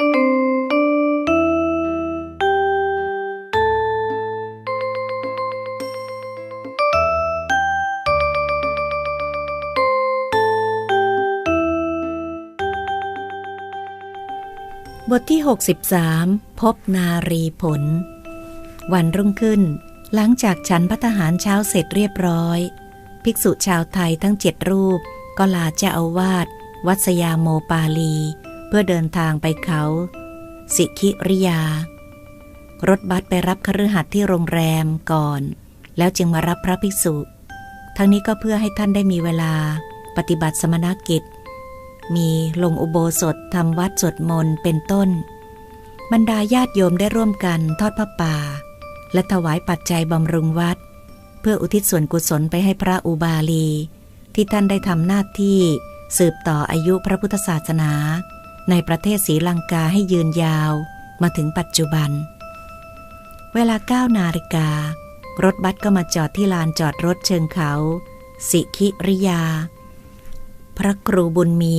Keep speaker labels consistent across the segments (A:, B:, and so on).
A: บทที่ 63 พบนารีผล วันรุ่งขึ้น หลังจากฉันพัฒหารเช้าเสร็จเรียบร้อย ภิกษุชาวไทยทั้งเจ็ดรูป ก็ลาเจ้าอาวาสวัดสยามโมปาลี เพื่อเดินทางไปเขา สิคิริยา รถบัสไปรับคฤหัสถ์ที่โรงแรมก่อน แล้วจึงมารับพระภิกษุ ทั้งนี้ก็เพื่อให้ท่านได้มีเวลาปฏิบัติสมณกิจ มีลงอุโบสถทำวัดสวดมนต์เป็นต้น บรรดาญาติโยมได้ร่วมกันทอดพระป่า และถวายปัจจัยบำรุงวัด เพื่ออุทิศส่วนกุศลไปให้พระอุบาลี ที่ท่านได้ทำหน้าที่สืบต่ออายุพระพุทธศาสนา ในประเทศศรีลังกาให้ยืนยาวมาถึงปัจจุบัน เวลาเก้านาฬิกา รถบัสก็มาจอดที่ลานจอดรถเชิงเขา สิคิริยา พระครูบุญมี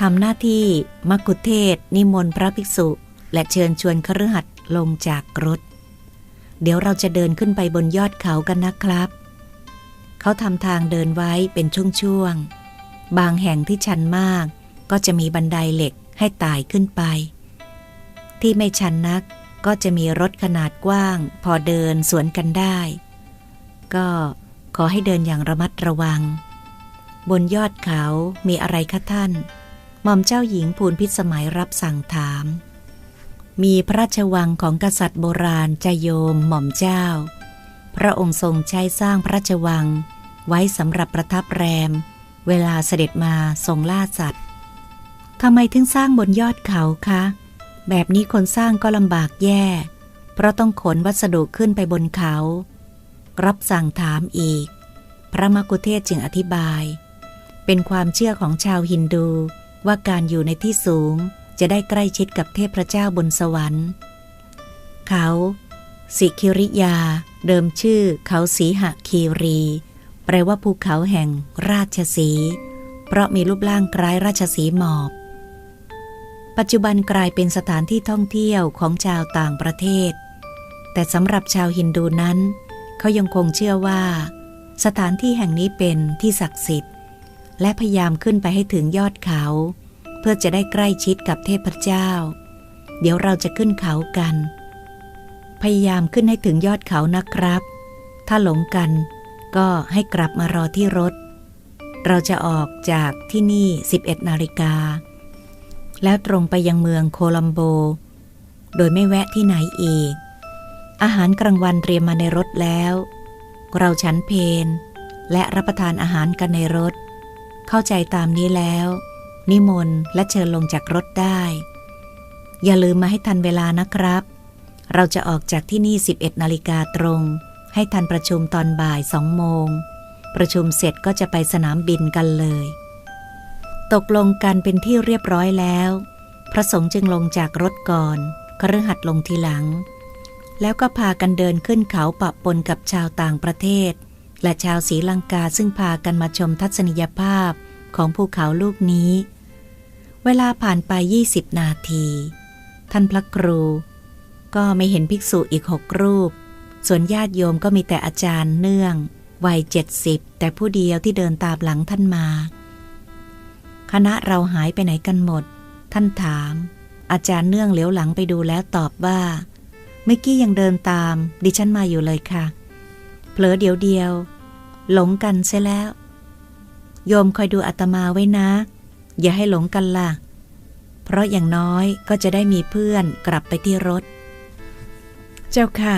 A: ทำหน้าที่มกุเทศนิมนต์พระภิกษุ และเชิญชวนคฤหัสถ์ลงจากรถ เดี๋ยวเราจะเดินขึ้นไปบนยอดเขากันนะครับ เขาทำทางเดินไว้เป็นช่วงๆ บางแห่งที่ชันมากก็จะมีบันไดเหล็ก ให้ไต่ขึ้นไป ที่ไม่ชันนักก็จะมีรถขนาดกว้าง พอเดินสวนกันได้ ก็ขอให้เดินอย่างระมัดระวัง บนยอดเขามีอะไรคะท่าน หม่อมเจ้าหญิงภูลพิสมัยรับสั่งถาม มีพระราชวังของกษัตริย์โบราณจะโยมหม่อมเจ้า พระองค์ทรงใช้สร้างพระราชวัง ไว้สำหรับประทับแรม เวลาเสด็จมาทรงล่าสัตว์ ทำไมถึงสร้างบนยอดเขาคะ แบบนี้คนสร้างก็ลำบากแย่ เพราะต้องขนวัสดุขึ้นไปบนเขา รับสั่งถามอีก พระมกุเทศจึงอธิบาย เป็นความเชื่อของชาวฮินดูว่าการอยู่ในที่สูงจะได้ใกล้ชิดกับเทพเจ้าบนสวรรค์ เขา สิคิริยา เดิมชื่อเขาสีหคีรี แปลว่าภูเขาแห่งราชสี เพราะมีรูปร่างคล้ายราชสีหมอบ ปัจจุบันกลายเป็นสถานที่ท่องเที่ยวของชาวต่างประเทศ แต่สำหรับชาวฮินดูนั้น เขายังคงเชื่อว่า สถานที่แห่งนี้เป็นที่ศักดิ์สิทธิ์ และพยายามขึ้นไปให้ถึงยอดเขา เพื่อจะได้ใกล้ชิดกับเทพเจ้า เดี๋ยวเราจะขึ้นเขากัน พยายามขึ้นให้ถึงยอดเขานะครับ ถ้าหลงกันก็ให้กลับมารอที่รถ เราจะออกจากที่นี่ 11 นาฬิกา แล้วตรงไปยังเมืองโคลัมโบ โดยไม่แวะที่ไหนอีก อาหารกลางวันเตรียมมาในรถแล้ว เราฉันเพนและรับประทานอาหารกันในรถ เข้าใจตามนี้แล้ว นิมนต์และเชิญลงจากรถได้ อย่าลืมมาให้ทันเวลานะครับ เราจะออกจากที่นี่ 11 นาฬิกาตรง ให้ทันประชุมตอนบ่ายสองโมง ประชุมเสร็จก็จะไปสนามบินกันเลย ตกลงกันเป็นที่เรียบร้อยแล้ว พระสงฆ์จึงลงจากรถก่อนคฤหัสถ์ลงทีหลัง แล้วก็พากันเดินขึ้นเขาปะปนกับชาวต่างประเทศ และชาวศรีลังกาซึ่งพากันมาชมทัศนียภาพของภูเขาลูกนี้ เวลาผ่านไป 20 นาที ท่านพระครู ก็ไม่เห็นภิกษุอีกหกรูป ส่วนญาติโยมก็มีแต่อาจารย์เนื่อง วัยเจ็ดสิบแต่ผู้เดียวที่เดินตามหลังท่านมา คณะเราหายไปไหนกันหมด ท่านถาม อาจารย์เนื่องเหลียวหลังไปดูแล้วตอบว่า เมื่อกี้ยังเดินตาม ดิฉันมาอยู่เลยค่ะ เผลอเดียวเดียว หลงกันเสียแล้ว โยมคอยดูอาตมาไว้นะ อย่าให้หลงกันล่ะ เพราะอย่างน้อยก็จะได้มีเพื่อนกลับไปที่รถ เจ้าค่ะ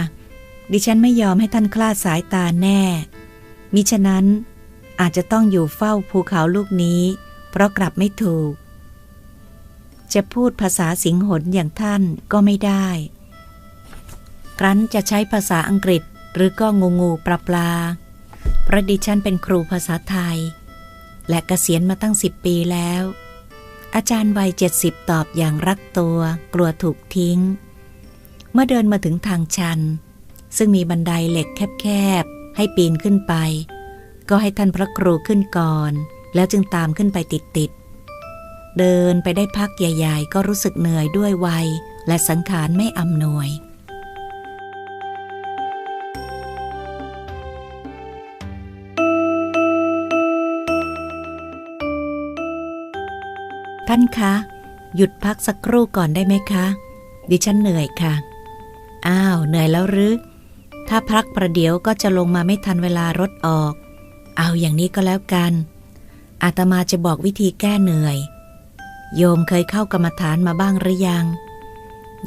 A: ดิฉันไม่ยอมให้ท่านคลาดสายตาแน่ มิฉะนั้นอาจจะต้องอยู่เฝ้าภูเขาลูกนี้ เพราะกลับไม่ถูก จะพูดภาษาสิงหนอย่างท่านก็ไม่ได้ ครั้นจะใช้ภาษาอังกฤษหรือก็งูงูปลาปลาเพระดิฉันเป็นครูภาษาไทย และเกษียณมาตั้งสิบปีแล้ว อาจารย์วัยเจ็ดสิบตอบอย่างรักตัว กลัวถูกทิ้ง เมื่อเดินมาถึงทางชัน ซึ่งมีบันไดเหล็กแคบๆ ให้ปีนขึ้นไป ก็ให้ท่านพระครูขึ้นก่อน แล้วจึงตามขึ้นไปติดๆ เดินไปได้พักใหญ่ๆ ก็รู้สึกเหนื่อยด้วยวัย และสังขารไม่อำนวย ท่านคะ หยุดพักสักครู่ก่อนได้ไหมคะ ดิฉันเหนื่อยค่ะ อ้าว เหนื่อยแล้วหรือ ถ้าพักประเดี๋ยวก็จะลงมาไม่ทันเวลารถออก เอาอย่างนี้ก็แล้วกัน อาตมาจะบอกวิธีแก้เหนื่อย โยมเคยเข้ากรรมฐานมาบ้างหรือยัง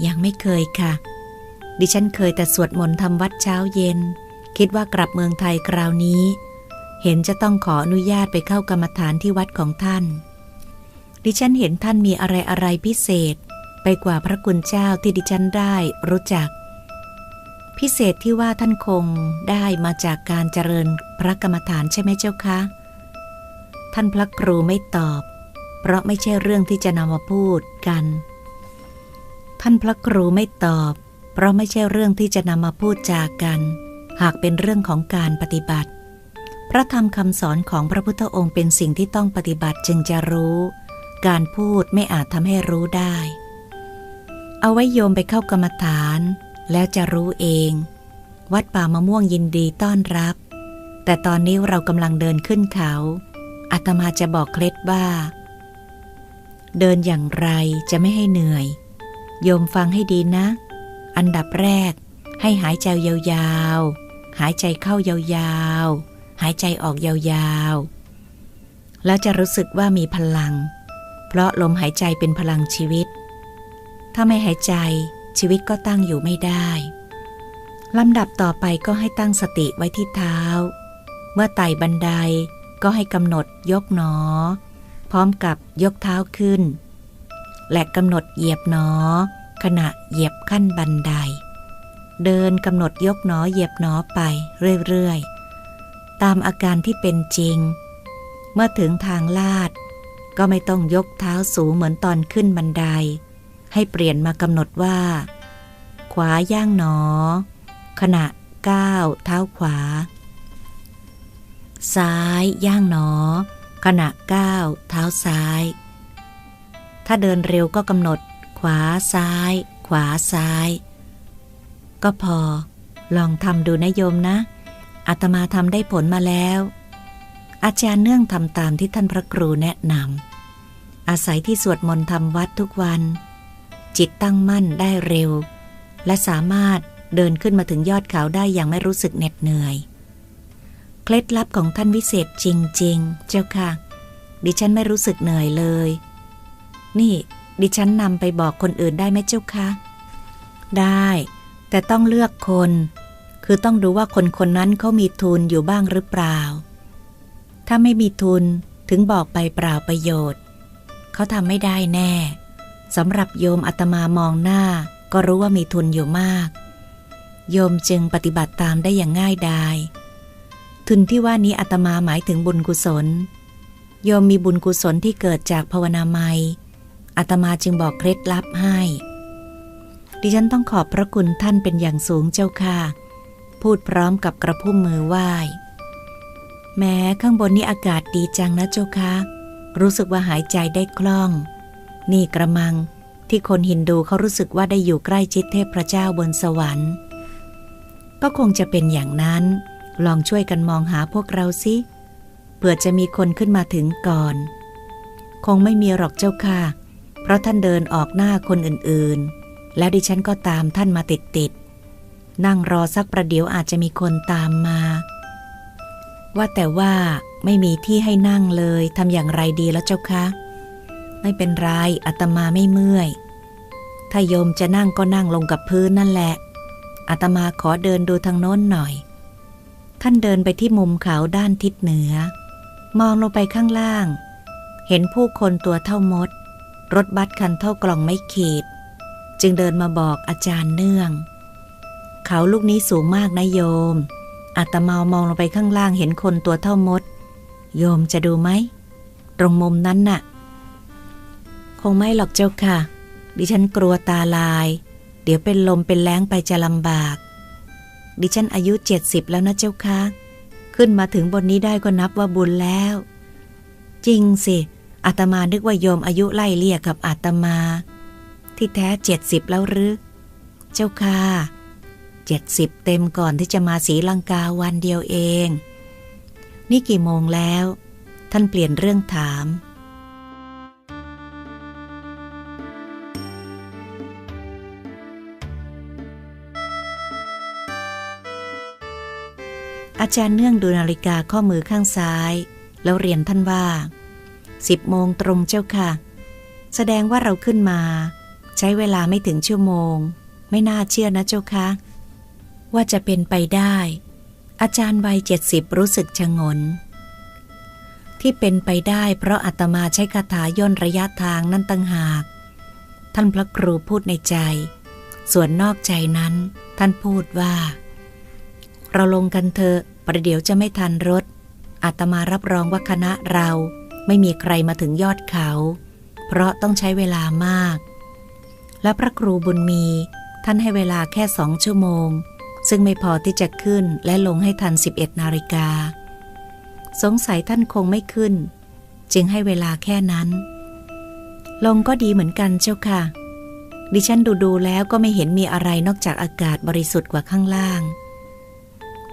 A: ยังไม่เคยค่ะ ดิฉันเคยแต่สวดมนต์ทำวัดเช้าเย็น คิดว่ากลับเมืองไทยคราวนี้ เห็นจะต้องขออนุญาตไปเข้ากรรมฐานที่วัดของท่าน ดิฉันเห็นท่านมีอะไรอะไรพิเศษ ไปกว่าพระคุณเจ้าที่ดิฉันได้รู้จัก พิเศษที่ว่าท่านคงได้มาจากการเจริญพระกรรมฐานใช่ไหมเจ้าคะ ท่านพระครูไม่ตอบ เพราะไม่ใช่เรื่องที่จะนำมาพูดกัน ท่านพระครูไม่ตอบ เพราะไม่ใช่เรื่องที่จะนำมาพูดจากัน หากเป็นเรื่องของการปฏิบัติ พระธรรมคำสอนของพระพุทธองค์เป็นสิ่งที่ต้องปฏิบัติจึงจะรู้ การพูดไม่อาจทำให้รู้ได้ เอาไว้โยมไปเข้ากรรมฐาน แล้วจะรู้เอง วัดป่ามะม่วงยินดีต้อนรับ แต่ตอนนี้เรากำลังเดินขึ้นเขา อาตมาจะบอกเคล็ดว่า เดินอย่างไรจะไม่ให้เหนื่อย โยมฟังให้ดีนะ อันดับแรก ให้หายใจยาวๆ หายใจเข้ายาวๆ หายใจออกยาวๆ แล้วจะรู้สึกว่ามีพลัง เพราะลมหายใจเป็นพลังชีวิต ถ้าไม่หายใจชีวิตก็ตั้งอยู่ไม่ได้ลำดับต่อไปก็ให้ตั้งสติไว้ที่เท้า เมื่อไต่บันได ก็ให้กำหนดยกหนอ พร้อมกับยกเท้าขึ้น และกำหนดเหยียบหนอ ขณะเหยียบขั้นบันได เดินกำหนดยกหนอเหยียบหนอไปเรื่อยๆ ตามอาการที่เป็นจริง เมื่อถึงทางลาด ก็ไม่ต้องยกเท้าสูงเหมือนตอนขึ้นบันได ให้เปลี่ยนมากำหนดว่า ขวาย่างหนอ ขณะก้าวเท้าขวา ซ้ายย่างหนอ ขณะก้าวเท้าซ้าย ถ้าเดินเร็วก็กำหนด ขวาซ้าย ขวาซ้าย ก็พอ ลองทำดูนะโยมนะอาตมาทำได้ผลมาแล้ว อาจารย์เนื่องทำตามที่ท่านพระครูแนะนำอาศัยที่สวดมนต์ทำวัดทุกวัน จิตตั้งมั่นได้เร็ว และสามารถเดินขึ้นมาถึงยอดเขาได้อย่างไม่รู้สึกเหน็ดเหนื่อย เคล็ดลับของท่านวิเศษจริง ๆ เจ้าค่ะ ดิฉันไม่รู้สึกเหนื่อยเลย นี่ ดิฉันนำไปบอกคนอื่นได้ไหมเจ้าคะได้ แต่ต้องเลือกคน คือต้องดูว่าคนคนนั้นเขามีทุนอยู่บ้างหรือเปล่า ถ้าไม่มีทุนถึงบอกไปเปล่าประโยชน์ เขาทำไม่ได้แน่สำหรับโยมอาตมามองหน้า ก็รู้ว่ามีทุนอยู่มาก โยมจึงปฏิบัติตามได้อย่างง่ายดาย ทุนที่ว่านี้อาตมาหมายถึงบุญกุศล โยมมีบุญกุศลที่เกิดจากภาวนาไมอาตมาจึงบอกเคล็ดลับให้ ดิฉันต้องขอบพระคุณท่านเป็นอย่างสูงเจ้าค่ะ พูดพร้อมกับกระพุ่มมือไหว้ แม้ข้างบนนี้อากาศดีจังนะเจ้าค่ะ รู้สึกว่าหายใจได้คล่อง นี่กระมังที่คนฮินดูเขารู้สึกว่าได้อยู่ใกล้ชิดเทพเจ้าบนสวรรค์ ก็คงจะเป็นอย่างนั้น ลองช่วยกันมองหาพวกเราสิเผื่อจะมีคนขึ้นมาถึงก่อน คงไม่มีหรอกเจ้าค่ะ เพราะท่านเดินออกหน้าคนอื่นๆ แล้วดิฉันก็ตามท่านมาติดๆ นั่งรอสักประเดี๋ยวอาจจะมีคนตามมา ว่าแต่ว่าไม่มีที่ให้นั่งเลยทำอย่างไรดีแล้วเจ้าคะ ไม่เป็นไรอาตมาไม่เมื่อย ถ้าโยมจะนั่งก็นั่งลงกับพื้นนั่นแหละอาตมาขอเดินดูทางโน้นหน่อย ท่านเดินไปที่มุมเขาด้านทิศเหนือ มองลงไปข้างล่าง เห็นผู้คนตัวเท่ามด รถบัสคันเท่ากล่องไม่ขีด จึงเดินมาบอกอาจารย์เนื่อง เขาลูกนี้สูงมากนะโยมอาตมามองลงไปข้างล่างเห็นคนตัวเท่ามด โยมจะดูไหม ตรงมุมนั้นน่ะ คงไม่หรอกเจ้าค่ะ ดิฉันกลัวตาลาย เดี๋ยวเป็นลมเป็นแรงไปจะลำบาก ดิฉันอายุเจ็ดสิบแล้วนะเจ้าค่ะขึ้นมาถึงบนนี้ได้ก็นับว่าบุญแล้ว จริงสิอาตมานึกว่าโยมอายุไล่เลี่ยกับอาตมา ที่แท้เจ็ดสิบแล้วหรือ เจ้าค่ะเจ็ดสิบเต็มก่อนที่จะมาสีลังกาวันเดียวเอง นี่กี่โมงแล้ว ท่านเปลี่ยนเรื่องถาม อาจารย์เนื่องดูนาฬิกาข้อมือข้างซ้าย แล้วเรียนท่านว่าสิบโมงตรงเจ้าค่ะ แสดงว่าเราขึ้นมา ใช้เวลาไม่ถึงชั่วโมง ไม่น่าเชื่อนะเจ้าค่ะ ว่าจะเป็นไปได้ อาจารย์วัยเจ็ดสิบรู้สึกชงน ที่เป็นไปได้เพราะอาตมาใช้คาถาย่นระยะทางนั่นตั้งหาก ท่านพระครูพูดในใจ ส่วนนอกใจนั้น ท่านพูดว่า เราลงกันเถอะประเดี๋ยวจะไม่ทันรถอาตมารับรองว่าคณะเราไม่มีใครมาถึงยอดเขา เพราะต้องใช้เวลามาก และพระครูบุญมีท่านให้เวลาแค่สองชั่วโมง ซึ่งไม่พอที่จะขึ้นและลงให้ทัน 11 นาฬิกา สงสัยท่านคงไม่ขึ้น จึงให้เวลาแค่นั้น ลงก็ดีเหมือนกันเจ้าค่ะ ดิฉันดูดูแล้วก็ไม่เห็นมีอะไรนอกจากอากาศบริสุทธิ์กว่าข้างล่าง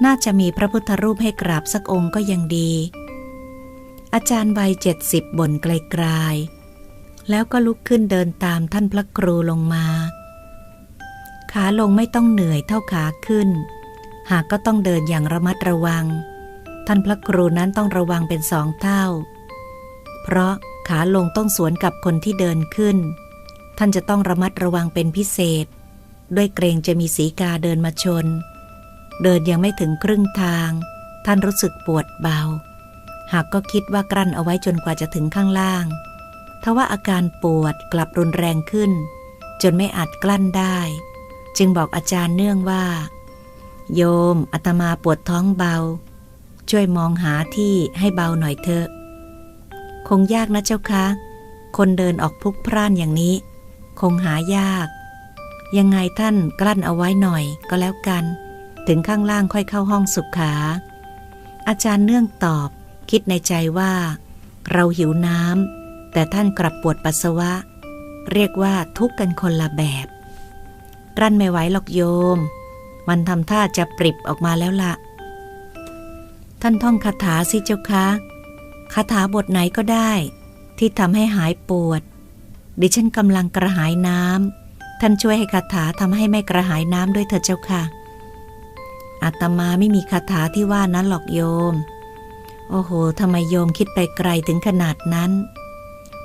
A: น่าจะมีพระพุทธรูปให้กราบสักองค์ก็ยังดี อาจารย์วัยเจ็ดสิบบ่นไกลๆ แล้วก็ลุกขึ้นเดินตามท่านพระครูลงมา ขาลงไม่ต้องเหนื่อยเท่าขาขึ้น หากก็ต้องเดินอย่างระมัดระวัง ท่านพระครูนั้นต้องระวังเป็นสองเท่า เพราะขาลงต้องสวนกับคนที่เดินขึ้น ท่านจะต้องระมัดระวังเป็นพิเศษ ด้วยเกรงจะมีสีกาเดินมาชน เดินยังไม่ถึงครึ่งทาง ท่านรู้สึกปวดเบา หากก็คิดว่ากลั้นเอาไว้จนกว่าจะถึงข้างล่าง ทว่าอาการปวดกลับรุนแรงขึ้น จนไม่อาจกลั้นได้ จึงบอกอาจารย์เนื่องว่า โยมอาตมาปวดท้องเบา ช่วยมองหาที่ให้เบาหน่อยเถอะ คงยากนะเจ้าคะ คนเดินออกพลุกพร่านอย่างนี้ คงหายาก ยังไงท่านกลั้นเอาไว้หน่อยก็แล้วกัน ถึงข้างล่างค่อยเข้าห้องสุขา อาจารย์เนื่องตอบ คิดในใจว่า เราหิวน้ำแต่ท่านกลับปวดปัสสาวะ เรียกว่าทุกข์กันคนละแบบ รั้นไม่ไหวหรอกโยม มันทำท่าจะปริบออกมาแล้วละท่านท่องคาถาสิเจ้าคะคาถาบทไหนก็ได้ ที่ทำให้หายปวด ดิฉันกำลังกระหายน้ำท่านช่วยให้คาถาทำให้ไม่กระหายน้ำด้วยเถิดเจ้าค่ะ อาตมาไม่มีคาถาที่ว่านั้นหรอกโยม โอ้โหทำไมโยมคิดไปไกลถึงขนาดนั้น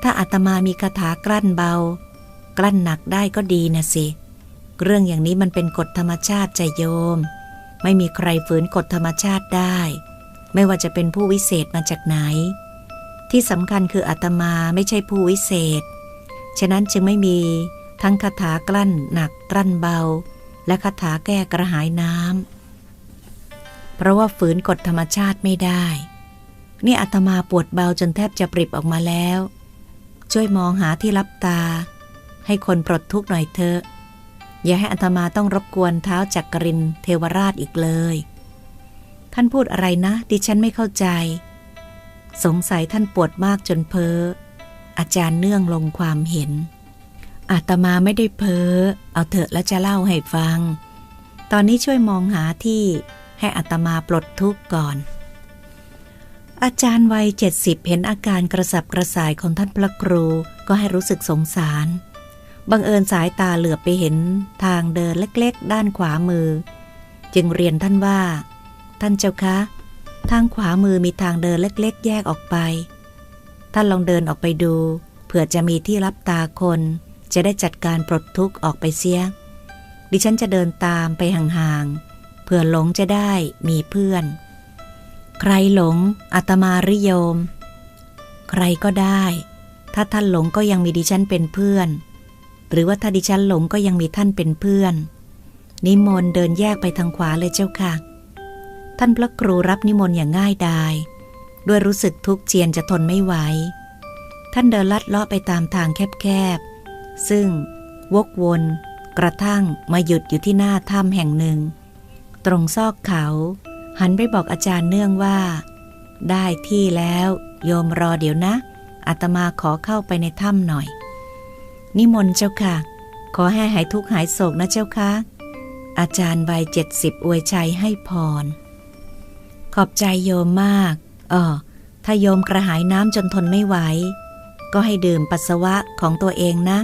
A: ถ้าอาตมามีคาถากลั้นเบา กลั้นหนักได้ก็ดีนะสิ เรื่องอย่างนี้มันเป็นกฎธรรมชาติใจโยม ไม่มีใครฝืนกฎธรรมชาติได้ ไม่ว่าจะเป็นผู้วิเศษมาจากไหน ที่สำคัญคืออาตมาไม่ใช่ผู้วิเศษ ฉะนั้นจึงไม่มีทั้งคาถากลั้นหนักกลั้นเบา และคาถาแก้กระหายน้ำ เพราะว่าฝืนกฎธรรมชาติไม่ได้ นี่อาตมาปวดเบาจนแทบจะปริบออกมาแล้ว ช่วยมองหาที่รับตา ให้คนปลดทุกข์หน่อยเถอะ อย่าให้อาตมาต้องรบกวนเท้าจักกรินเทวราชอีกเลย ท่านพูดอะไรนะ ดิฉันไม่เข้าใจ สงสัยท่านปวดมากจนเพ้อ อาจารย์เนื่องลงความเห็น อาตมาไม่ได้เพ้อ เอาเถอะแล้วจะเล่าให้ฟัง ตอนนี้ช่วยมองหาที่ ให้อาตมาปลดทุกข์ก่อน อาจารย์วัยเจ็ดสิบเห็นอาการกระสับกระส่ายของท่านพระครูก็ให้รู้สึกสงสาร บังเอิญสายตาเหลือบไปเห็นทางเดินเล็กๆ ด้านขวามือ จึงเรียนท่านว่า ท่านเจ้าคะ ทางขวามือมีทางเดินเล็กๆ แยกออกไป ท่านลองเดินออกไปดู เผื่อจะมีที่รับตาคนจะได้จัดการปลดทุกข์ออกไปเสีย ดิฉันจะเดินตามไปห่างๆ เผื่อหลงจะได้มีเพื่อน ใครหลงอาตมาริโยม ใครก็ได้ ถ้าท่านหลงก็ยังมีดิฉันเป็นเพื่อน หรือว่าถ้าดิฉันหลงก็ยังมีท่านเป็นเพื่อน นิมนต์เดินแยกไปทางขวาเลยเจ้าค่ะ ท่านพระครูรับนิมนต์อย่างง่ายดายด้วยรู้สึกทุกข์เจียนจะทนไม่ไหว ท่านเดินลัดเลาะไปตามทางแคบๆ ซึ่งวกวนกระทั่งมาหยุดอยู่ที่หน้าถ้ำแห่งหนึ่ง ตรงซอกเขา หันไปบอกอาจารย์เนื่องว่า ได้ที่แล้วโยมรอเดี๋ยวนะอาตมาขอเข้าไปในถ้ำหน่อย นิมนต์เจ้าค่ะ ขอให้หายทุกข์หายโศกนะเจ้าค่ะ อาจารย์วัยเจ็ดสิบอวยชัยให้พร ขอบใจโยมมากเออถ้าโยมกระหายน้ำจนทนไม่ไหว ก็ให้ดื่มปัสสาวะของตัวเองนะ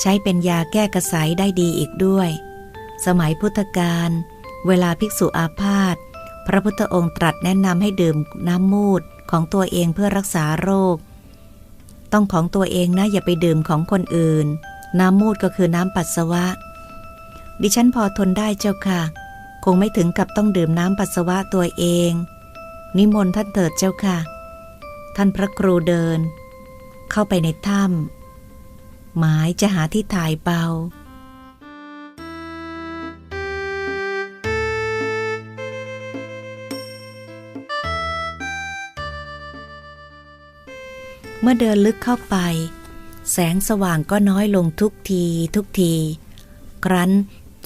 A: ใช้เป็นยาแก้กระสายได้ดีอีกด้วย สมัยพุทธกาล เวลาภิกษุอาพาธพระพุทธองค์ตรัสแนะนำให้ดื่มน้ำมูดของตัวเองเพื่อรักษาโรค ต้องของตัวเองนะอย่าไปดื่มของคนอื่น น้ำมูดก็คือน้ำปัสสาวะ ดิฉันพอทนได้เจ้าค่ะ คงไม่ถึงกับต้องดื่มน้ำปัสสาวะตัวเอง นิมนต์ท่านเถิดเจ้าค่ะ ท่านพระครูเดิน เข้าไปในถ้ำหมายจะหาที่ถ่ายเบา เมื่อเดินลึกเข้าไป แสงสว่างก็น้อยลงทุกทีทุกที ครั้น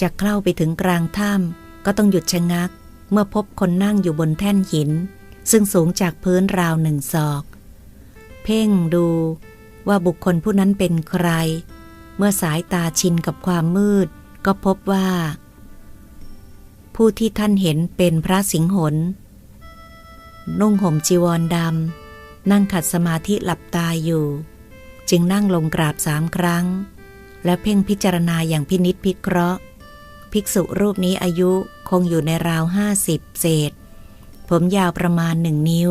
A: จะเข้าไปถึงกลางถ้ำก็ต้องหยุดชะงัก เมื่อพบคนนั่งอยู่บนแท่นหิน ซึ่งสูงจากพื้นราวหนึ่งศอก เพ่งดูว่าบุคคลผู้นั้นเป็นใคร เมื่อสายตาชินกับความมืด ก็พบว่า ผู้ที่ท่านเห็นเป็นพระสิงหนนุ่งห่มจีวรดำ นั่งขัดสมาธิหลับตาอยู่ จึงนั่งลงกราบสามครั้ง และเพ่งพิจารณาอย่างพินิษพิเคราะห์ ภิกษุรูปนี้อายุคงอยู่ในราวห้าสิบเศษ ผมยาวประมาณหนึ่งนิ้ว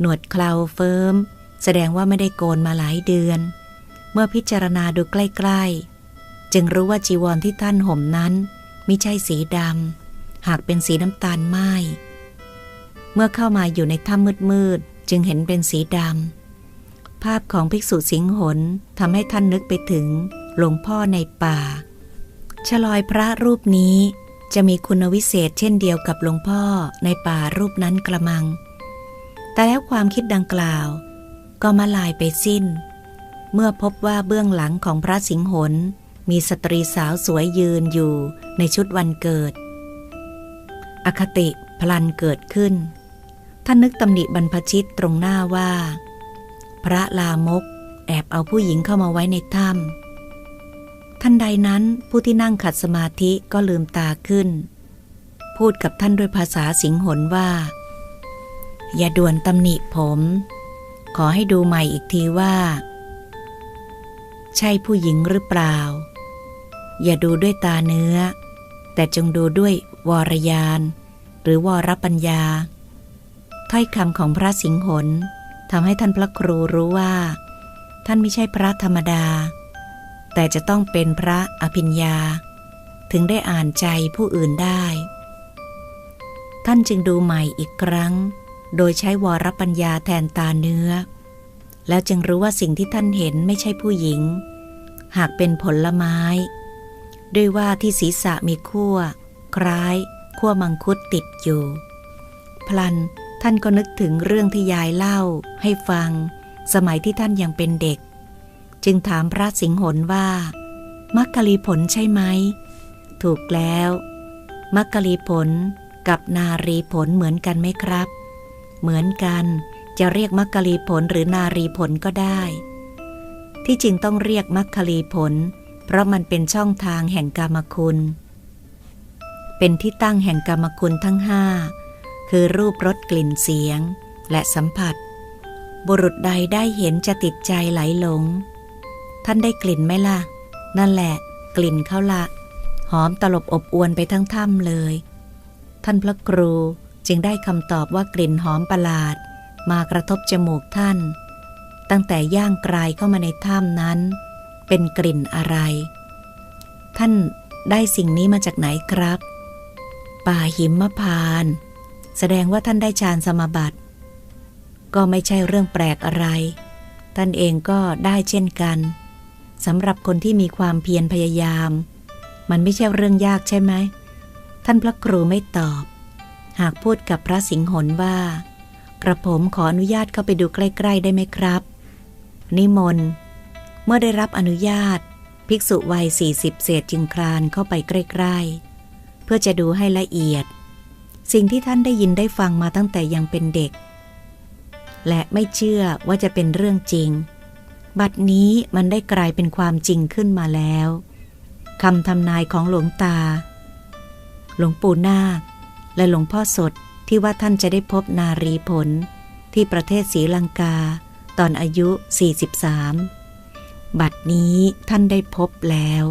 A: หนวดเคราเฟิร์ม แสดงว่าไม่ได้โกนมาหลายเดือน เมื่อพิจารณาดูใกล้ ๆ จึงรู้ว่าจีวรที่ท่านห่มนั้นไม่ใช่สีดำ หากเป็นสีน้ำตาลไหมเมื่อเข้ามาอยู่ในถ้ำมืดๆ จึงเห็นเป็นสีดำภาพของภิกษุสิงหนทำให้ท่านนึกไปถึงหลวงพ่อในป่าชลอยพระรูปนี้จะมีคุณวิเศษเช่นเดียวกับหลวงพ่อในป่ารูปนั้นกระมัง แต่แล้วความคิดดังกล่าว ก็มาลายไปสิ้น เมื่อพบว่าเบื้องหลังของพระสิงหนมีสตรีสาวสวยยืนอยู่ในชุดวันเกิด อคติพลันเกิดขึ้น ท่านนึกตำหนิบรรพชิตตรงหน้าว่า พระลามก แอบเอาผู้หญิงเข้ามาไว้ในถ้ำท่านใดนั้นผู้ที่นั่งขัดสมาธิก็ลืมตาขึ้น พูดกับท่านด้วยภาษาสิงหนว่า อย่าด่วนตำหนิผม ขอให้ดูใหม่อีกทีว่า ใช่ผู้หญิงหรือเปล่า อย่าดูด้วยตาเนื้อ แต่จงดูด้วยวรยาน หรือวรปัญญา ถ้อยคำของพระสิงหนทำให้ท่านพระครูรู้ว่า ท่านไม่ใช่พระธรรมดา แต่จะต้องเป็นพระอภิญญา ถึงได้อ่านใจผู้อื่นได้ ท่านจึงดูใหม่อีกครั้ง โดยใช้วรปัญญาแทนตาเนื้อ แล้วจึงรู้ว่าสิ่งที่ท่านเห็นไม่ใช่ผู้หญิง หากเป็นผลไม้ ด้วยว่าที่ศีรษะมีขั้วคล้ายขั้วมังคุดติดอยู่ พลัน ท่านก็นึกถึงเรื่องที่ยายเล่าให้ฟัง สมัยที่ท่านยังเป็นเด็ก จึงถามพระสิงหนว่ามักกะลีผลใช่ไหม ถูกแล้ว มักกะลีผลกับนารีผลเหมือนกันไหมครับ เหมือนกันจะเรียกมักกะลีผลหรือนารีผลก็ได้ ที่จริงต้องเรียกมักคลีผล เพราะมันเป็นช่องทางแห่งกรรมคุณ เป็นที่ตั้งแห่งกรรมคุณทั้งห้า คือรูปรสกลิ่นเสียง และสัมผัส บุรุษใดได้เห็นจะติดใจไหลหลง ท่านได้กลิ่นไหมล่ะ นั่นแหละ กลิ่นเขาละ หอมตลบอบอวนไปทั้งถ้ำเลย ท่านพระครูจึงได้คำตอบว่ากลิ่นหอมประหลาด มากระทบจมูกท่าน ตั้งแต่ย่างกลายเข้ามาในถ้ำนั้น เป็นกลิ่นอะไร ท่านได้สิ่งนี้มาจากไหนครับ ป่าหิมพาน แสดงว่าท่านได้ฌานสมาบัติ ก็ไม่ใช่เรื่องแปลกอะไร ท่านเองก็ได้เช่นกันสำหรับคนที่มีความเพียรพยายาม มันไม่ใช่เรื่องยากใช่ไหม ท่านพระครูไม่ตอบ หากพูดกับพระสิงหนว่า กระผมขออนุญาตเข้าไปดูใกล้ ๆ ได้ไหมครับ นิมนต์เมื่อได้รับอนุญาต ภิกษุวัยสี่สิบเศษจึงคลานเข้าไปใกล้ ๆ เพื่อจะดูให้ละเอียด สิ่งที่ท่านได้ยินได้ฟังมาตั้งแต่ยังเป็นเด็ก และไม่เชื่อว่าจะเป็นเรื่องจริง บัดนี้มันได้กลายเป็นความจริงขึ้นมาแล้วคำทำนายของหลวงตา หลวงปู่นาค และหลวงพ่อสดที่ว่าท่านจะได้พบนารีผล ที่ประเทศศรีลังกา ตอนอายุ 43 บัดนี้ท่านได้พบแล้ว